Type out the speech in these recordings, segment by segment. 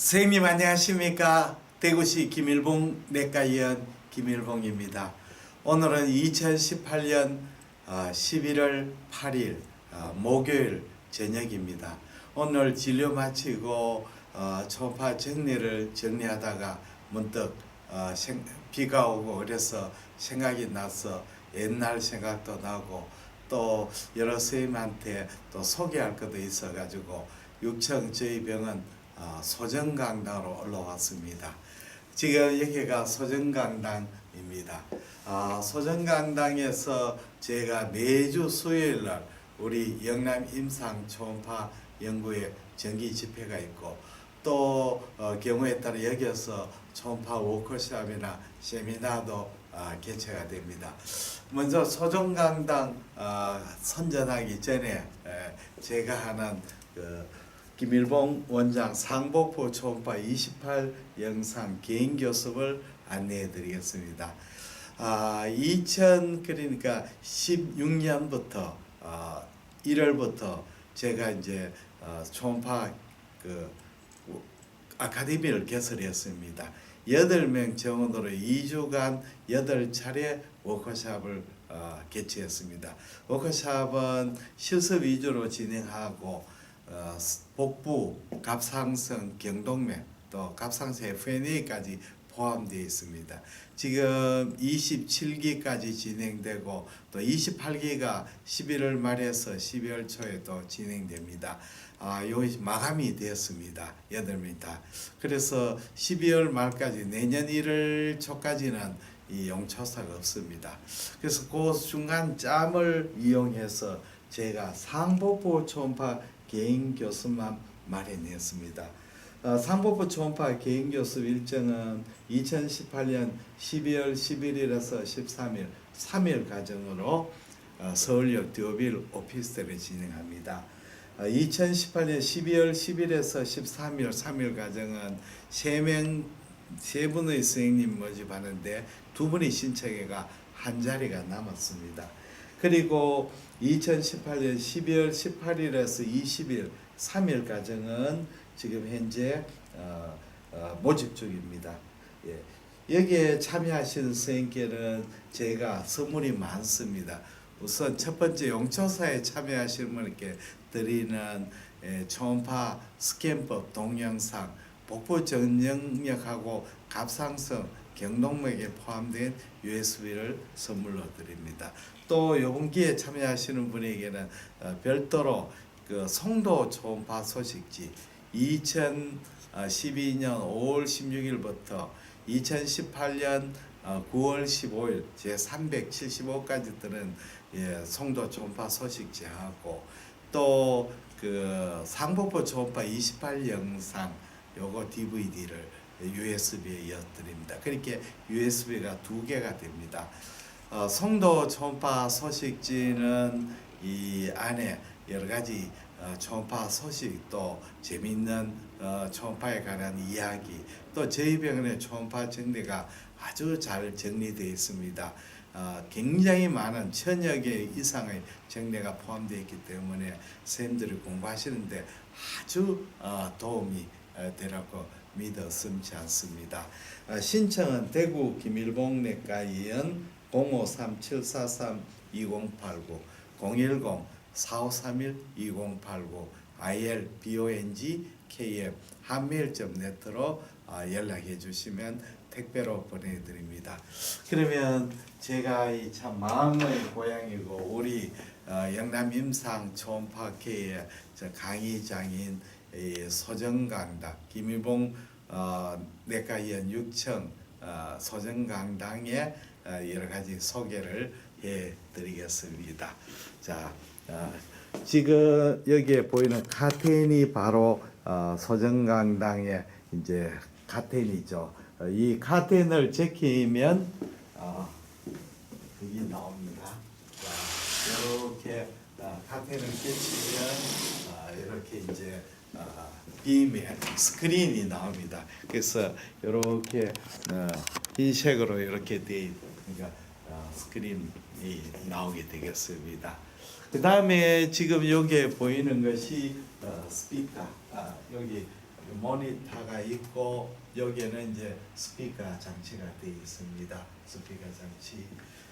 선생님 안녕하십니까? 대구시 김일봉 내과의원 김일봉입니다. 오늘은 2018년 11월 8일 어, 목요일 저녁입니다. 오늘 진료 마치고 어, 초파 정리를 정리하다가 문득 어, 생- 비가 오고 그래서 생각이 나서 옛날 생각도 나고 또 여러 선생님한테 또 소개할 것도 있어가지고 육청 저희 병원 어, 소정강당으로 올라왔습니다. 지금 여기가 소정강당입니다. 아, 소정강당에서 제가 매주 수요일 날 우리 영남 임상 초음파 연구회 정기 집회가 있고 또 어, 경우에 따라 여기서 초음파 워크숍이나 세미나도 아, 개최가 됩니다. 먼저 소정강당 아, 선전하기 전에 에, 제가 하는 그 김일봉 원장 상복부 초음파 28 영상 개인 교습을 안내해 드리겠습니다. 아, 2000 그러니까 16년부터 아, 1월부터 제가 이제 어, 초음파 그 아카데미를 개설했습니다. 8명 정원으로 2주간 8차례 워크숍을 어, 개최했습니다. 워크숍은 실습 위주로 진행하고 어, 복부, 갑상선, 경동맥 또 갑상선 FNA까지 포함되어 있습니다. 지금 27기까지 진행되고 또 28기가 11월 말에서 12월 초에 또 진행됩니다. 아, 요 마감이 되었습니다. 여덟 명 다. 그래서 12월 말까지 내년 1월 초까지는 이 용초사가 없습니다. 그래서 그 중간 짬을 이용해서 제가 상복부 초음파 개인 교습만 마련했습니다. 어, 상복부 초음파 개인 교습 일정은 2018년 12월 11일에서 13일 3일 과정으로 어, 서울역 듀오빌 오피스텔에 진행합니다. 어, 2018년 12월 10일에서 13일 3일 과정은 3명 세 분의 선생님 모집하는데 두 분이 신청해가 한 자리가 남았습니다. 그리고 2018년 12월 18일에서 20일 3일 과정은 지금 현재 어, 어, 모집 중입니다. 예. 여기에 참여하시는 선생님께는 제가 선물이 많습니다. 우선 첫 번째 용초사에 참여하시는 분께 드리는 예, 초음파 스캔법 동영상 복부 전영역하고 갑상선 경동맥에 포함된 USB를 선물로 드립니다. 또 이번 기회에 참여하시는 분에게는 어, 별도로 그 송도 초음파 소식지 2012년 5월 16일부터 2018년 9월 15일 제 375까지 뜨는 예, 송도 초음파 소식지하고 또 그 상복부 초음파 28 영상 요거 DVD를 USB에 이어드립니다. 그렇게 USB가 두 개가 됩니다. 어, 송도 초음파 소식지는 이 안에 여러 가지 어, 초음파 소식 또 재미있는 어, 초음파에 관한 이야기 또 저희 병원의 초음파 정리가 아주 잘 정리되어 있습니다. 어, 굉장히 많은 천여 개 이상의 정리가 포함되어 있기 때문에 선생님들이 공부하시는데 아주 어, 도움이 어, 되라고 믿어 심지 않습니다. 어, 신청은 대구 김일봉 내과의원 053-743-2089 010-4531-2089 ILBONG KM 한메일.net로 어, 연락해 주시면 택배로 보내드립니다. 그러면 제가 이 참 마음의 고향이고 우리 어, 영남 임상 초음파계의 저 강의장인 이 소정강당 김일봉 어, 내과의원 6층 어, 소정강당의 어, 여러 가지 소개를 해드리겠습니다. 자, 어, 지금 여기에 보이는 카텐이 바로 어, 소정강당의 이제 카텐이죠. 어, 이 카텐을 어, 여기 나옵니다. 자, 이렇게 어, 카텐을 끼치면 어, 이렇게 이제 어, 빔에 스크린이 나옵니다. 그래서 이렇게 어, 흰색으로 이렇게 돼 그러니까 어, 스크린이 나오게 되겠습니다. 그 다음에 지금 여기에 보이는 것이 어, 스피커 아, 여기 모니터가 있고 여기에는 이제 스피커 장치가 되어 있습니다. 스피커 장치.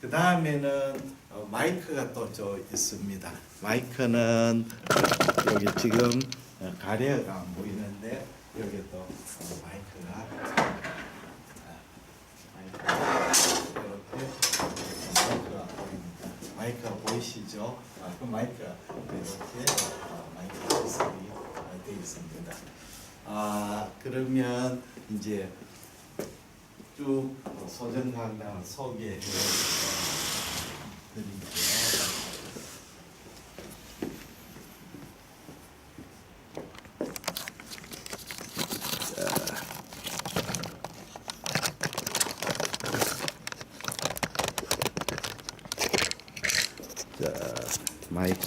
그 다음에는 어, 마이크가 또 저 있습니다. 마이크는 여기 지금 어, 가래가 안 보이는데 여기 또 어, 마이크가 아, 마이크가 이렇게 마이크가 보입니다. 마이크가 보이시죠? 아, 그 마이크가 이렇게 어, 마이크 시설이 어, 되어 있습니다. 아 그러면 이제 쭉 소정 강당을 소개해 드릴게요. 자, 마이크.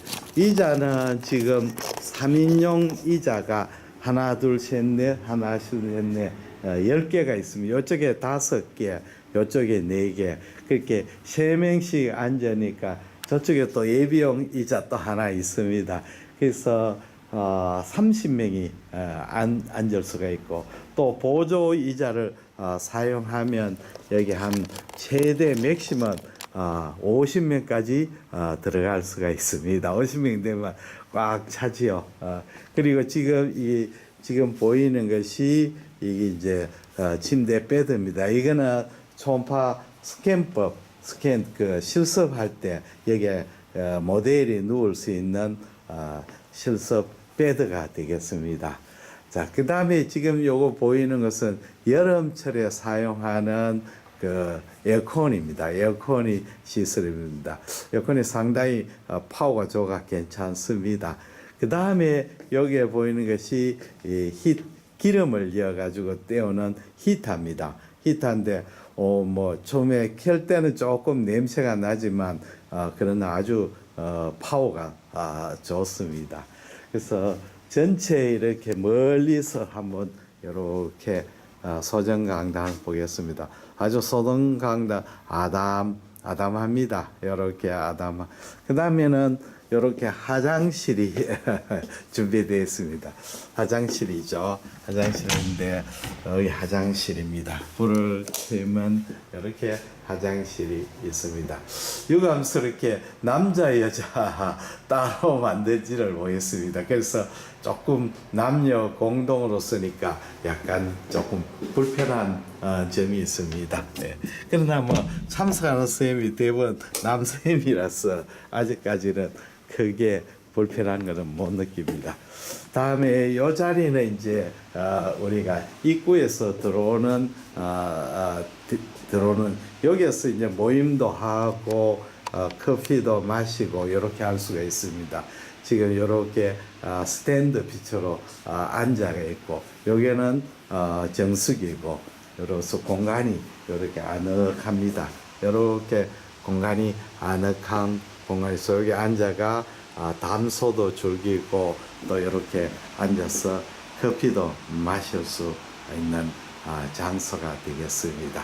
이자는 지금 3인용 이자가 하나, 둘, 셋, 넷, 하나, 둘, 셋, 넷, 어, 10개가 있습니다. 이쪽에 다섯 개, 이쪽에 네 개. 그렇게 세 명씩 앉으니까 저쪽에 또 예비용 이자 또 하나 있습니다. 그래서 어, 30명이 어, 앉, 앉을 수가 있고 또 보조 이자를 어, 사용하면 여기 한 최대 맥시멈 어, 50명까지 어, 들어갈 수가 있습니다. 50명 되면 꽉 차지요. 어, 그리고 지금 이 지금 보이는 것이 이게 이제 어, 침대 베드입니다. 이거는 초음파 스캔법 스캔 그 실습할 때 여기에 어, 모델이 누울 수 있는 어, 실습 베드가 되겠습니다. 자, 그 다음에 지금 요거 보이는 것은 여름철에 사용하는 그 에어컨입니다. 에어컨이 시스템입니다. 에어컨이 상당히 어, 파워가 좋아 괜찮습니다. 그 다음에 여기에 보이는 것이 이 히, 기름을 이어 가지고 때우는 히터입니다. 히터인데 어, 뭐 처음에 켤 때는 조금 냄새가 나지만 어, 그러나 아주 어, 파워가 아, 좋습니다. 그래서 전체 이렇게 멀리서 한번 이렇게 어, 소정 강당을 보겠습니다. 아주 소정강당 아담 아담합니다. 이렇게 아담. 그 다음에는 이렇게 화장실이 준비되어 있습니다. 화장실이죠. 화장실인데 여기 화장실입니다. 불을 켜면 이렇게 화장실이 있습니다. 유감스럽게 남자 여자 따로 만들지를 못했습니다. 그래서 조금 남녀 공동으로 쓰니까 약간 조금 불편한 어, 점이 있습니다. 네. 그러나 뭐 참석하는 선생님이 대부분 남선생님이라서 아직까지는 크게 불편한 것은 못 느낍니다. 다음에 이 자리는 이제 어, 우리가 입구에서 들어오는 어, 어, 디- 들어오는 여기에서 이제 모임도 하고 어, 커피도 마시고 이렇게 할 수가 있습니다. 지금 이렇게 어, 스탠드 빛으로 어, 앉아 있고 여기는 어, 정수기고 이로써 공간이 이렇게 아늑합니다. 이렇게 공간이 아늑한 공간에서 여기 앉아가 아, 담소도 즐기고 또 이렇게 앉아서 커피도 마실 수 있는 아, 장소가 되겠습니다.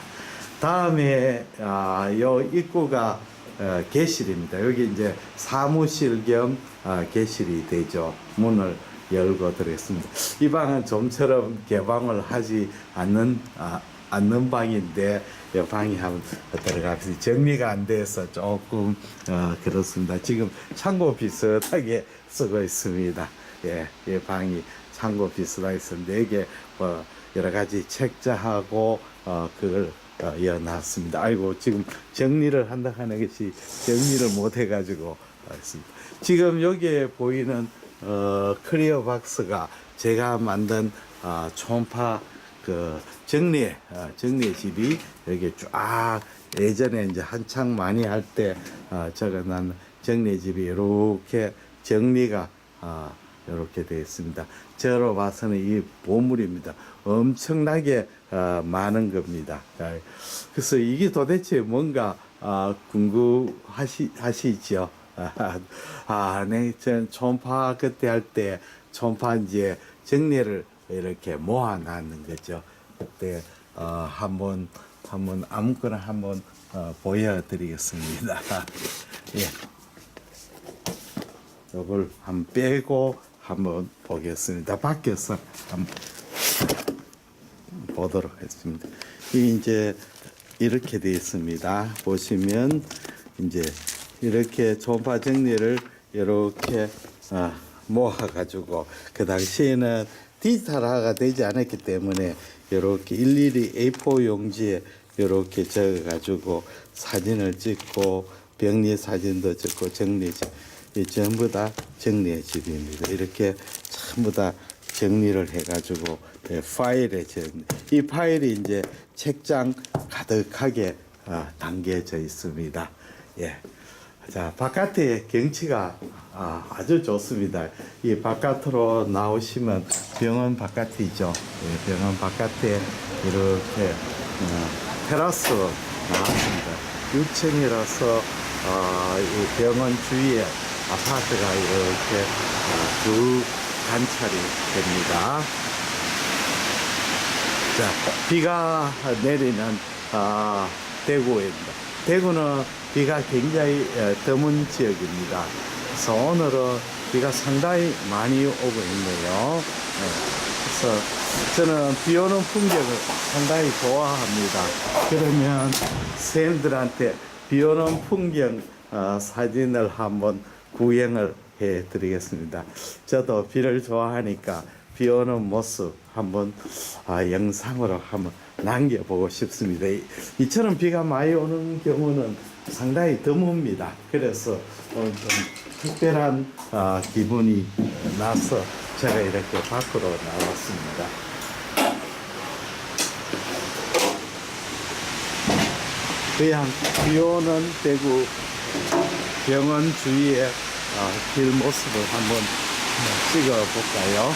다음에 아, 요 입구가 어, 개실입니다. 여기 이제 사무실 겸 아, 개실이 되죠. 문을 열고 들어있습니다. 이 방은 좀처럼 개방을 하지 않는 아, 않는 방인데 이 방이 한번 들어가서 정리가 안 돼서 조금 어, 그렇습니다. 지금 창고 비슷하게 쓰고 있습니다. 예, 이 방이 창고 비슷하게 있는데 이게 뭐 여러 가지 책자하고 어, 그걸 어, 이어놨습니다. 아이고 지금 정리를 한다 하는 것이 정리를 못 해가지고 어, 있습니다. 지금 여기에 보이는 어, 클리어 박스가 제가 만든 어, 초음파 그 정리 어, 정리 집이 여기 쫙 예전에 이제 한창 많이 할때 어, 적어놓은 정리 집이 이렇게 정리가 어, 이렇게 되어 있습니다. 저로 봐서는 이 보물입니다. 엄청나게 어, 많은 겁니다. 아, 그래서 이게 도대체 뭔가 어, 궁금하시 하시죠? 아, 네, 전 초음파 그때 할때 초음파 이제 정리를 이렇게 모아놨는 거죠. 그때 어, 한번 한번 아무거나 한번 어, 보여드리겠습니다. 예. 요걸 한번 빼고 한번 보겠습니다. 밖에서 한번 보도록 하겠습니다. 이 이제 이렇게 되어 있습니다. 보시면 이제 이렇게 초음파 정리를 이렇게 어, 모아가지고 그 당시에는 디지털화가 되지 않았기 때문에 이렇게 일일이 A4 용지에 이렇게 적어가지고 사진을 찍고 병리 사진도 찍고 정리집 이 전부 다 정리의 집입니다. 이렇게 전부 다 정리를 해가지고 예, 파일에. 이 파일이 이제 책장 가득하게 아, 담겨져 있습니다. 예. 자 바깥의 경치가 아, 아주 좋습니다. 이 바깥으로 나오시면 병원 바깥이죠. 예, 병원 바깥에 이렇게 어, 테라스 나왔습니다. 6층이라서 어, 이 병원 주위에 아파트가 이렇게 어, 쭉 관찰이 됩니다. 자, 비가 내리는 아, 대구입니다. 대구는 비가 굉장히 에, 드문 지역입니다. 그래서 오늘은 비가 상당히 많이 오고 있네요. 예, 그래서 저는 비 오는 풍경을 상당히 좋아합니다. 그러면 선생님들한테 비 오는 풍경 어, 사진을 한번 구경을 해 드리겠습니다. 저도 비를 좋아하니까 비 오는 모습 한번 아, 영상으로 한번 남겨보고 싶습니다. 이- 이처럼 비가 많이 오는 경우는 상당히 드뭅니다. 그래서 좀 특별한 아, 기분이 나서 제가 이렇게 밖으로 나왔습니다. 그냥 비 오는 대구 병원 주위의 어, 길 모습을 한번 찍어 볼까요?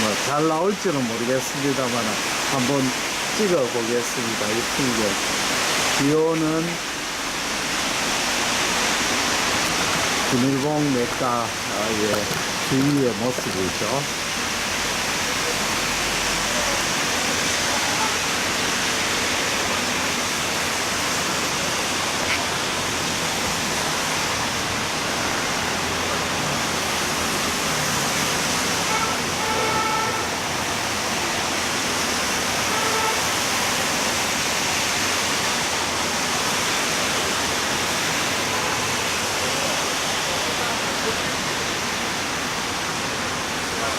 뭐 잘 나올지는 모르겠습니다만 한번 찍어 보겠습니다. 이 풍경. 비 오는 비밀봉 맥가의 주위의 모습이죠.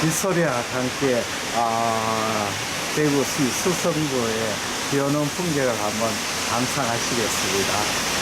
빗소리와 함께 아, 대구시 수성구의 비 오는 풍경을 한번 감상하시겠습니다.